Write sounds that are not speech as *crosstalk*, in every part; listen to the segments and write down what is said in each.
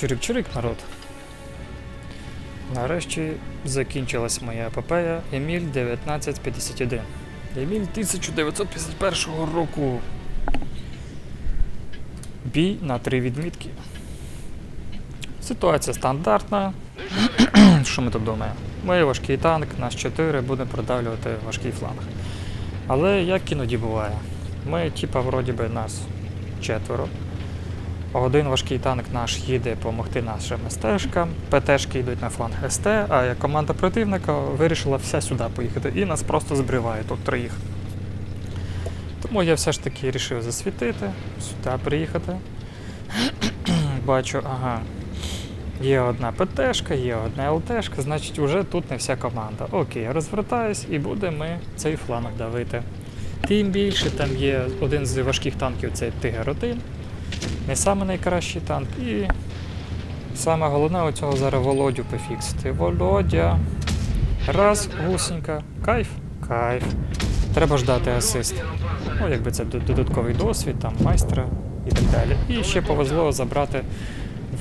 Чирик-чирик, народ. Нарешті закінчилась моя епопея Еміль 1951. Еміль 1951 року. Бій на три відмітки. Ситуація стандартна. Що ми тут думаємо? Ми важкий танк, нас 4, будемо продавлювати важкий фланг. Але як іноді буває, ми, типа, вроді би, нас четверо. Один важкий танк наш їде допомогти нашим СТшкам, ПТшки йдуть на фланг СТ, а команда противника вирішила вся сюди поїхати і нас просто збриває тут троїх. Тому я все ж таки вирішив засвітити, сюди приїхати. *clears throat* Бачу, ага. Є одна ПТшка, є одна ЛТшка, значить вже тут не вся команда. Окей, розвертаюсь і будемо цей фланг давити. Тим більше там є один з важких танків це Тигр 1 не саме найкращий танк. І саме головне у цього зараз Володю пофіксити. Володя. Раз, гусенька. Кайф? Кайф. Треба ж дати асист. Ну, якби це додатковий досвід, там майстра і так далі. І ще повезло забрати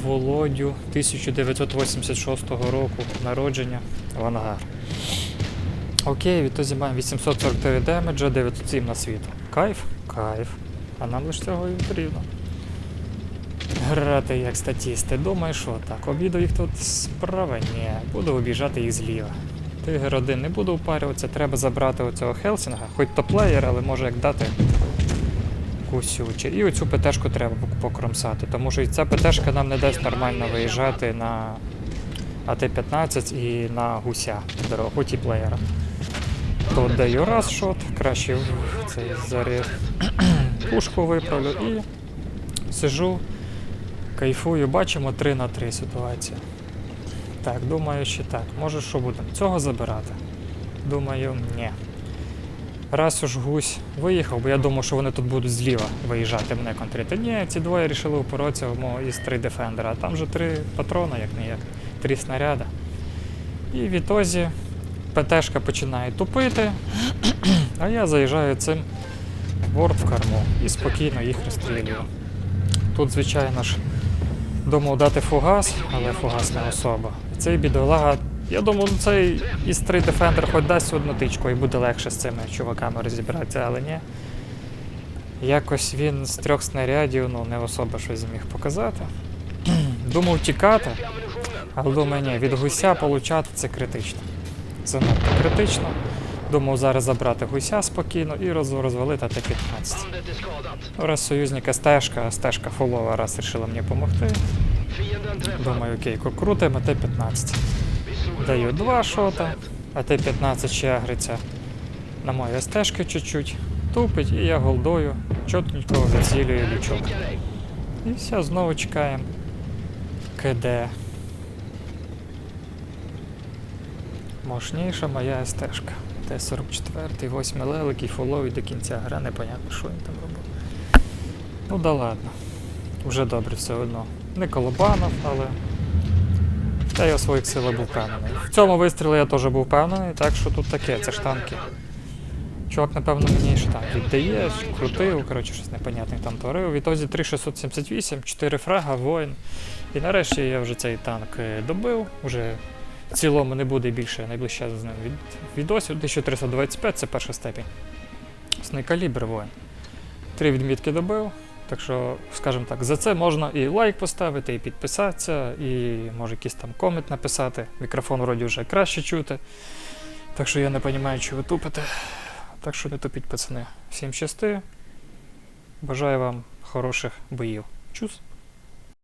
Володю 1986 року народження в ангар. Окей, відтоді маємо 844 демеджа, 907 на світу. Кайф? Кайф. А нам лише цього і потрібно. Грати як статісти. Думаю, що так. Обіду їх тут справа? Ні. Буду обіжати їх зліва. Тигр один не буду упарюватися, треба забрати оцього Хелсінга, хоч то плеєр, але може як дати кусюче. І оцю ПТшку треба покромсати, тому що і ця ПТшка нам не дасть нормально виїжджати на АТ-15 і на гуся дорогу, хоч і плеєра. То даю раз шот, краще цей заряд *clears throat* пушку виправлю і сижу, кайфую, бачимо 3 на 3 ситуація. Так, думаю, що так. Може, що будемо? Цього забирати? Думаю, ні. Раз уж гусь виїхав, бо я думав, що вони тут будуть зліва виїжджати мене контрити. Ні, ці двоє рішили упоротися в із три дефендера. А там же три патрона, як не як, три снаряда. І в ітозі ПТшка починає тупити, а я заїжджаю цим борт в корму і спокійно їх розстрілюю. Тут, звичайно ж, думав дати фугас, але фугас не особа. Цей бідолага, я думав, ну, цей із 3 Defender хоч дасть одну тичку і буде легше з цими чуваками розібратися, але ні. Якось він з трьох снарядів ну, не особо щось зміг показати. *clears throat* Думав тікати, але думаю, ні, від гуся получати це критично. Занадто критично. Думав зараз забрати гуся спокійно і роз- розвалити Т-15. Ну, Раз союзника стежка, стежка фулова, раз вирішила мені допомогти. Думаю, окей, крутимо Т-15. Даю два шота, а Т-15 ще агриться на мої стежки чуть-чуть. Тупить, і я голдою чотненько зацілюю лючок. І все, знову чекаємо. КД. Мощніша моя стежка. Т-44, 8 лелик і фоловий до кінця гри, непонятно, що він там робив. Ну да ладно. Уже добре все одно. Не колобанов, але. Та я у своїх силах був впевнений. В цьому вистрілі я теж був впевнений, так що тут таке, це ж танки. Чувак, напевно, мені там віддає, крутив, коротше, щось непонятне там творив. Відтоді 3678, 4 фрага, воїн. І нарешті я вже цей танк е, добив. Уже в цілому не буде більше найближче з ним від, відосів. 1325 це перша степінь. Основний калібр воїн. Три відмітки добив. Так що, скажімо так, за це можна і лайк поставити, і підписатися, і може якийсь там комент написати. Мікрофон вроді вже краще чути. Так що я не розумію, чи ви тупите. Так що не тупіть, пацани. Всім щасти. Бажаю вам хороших боїв. Чус!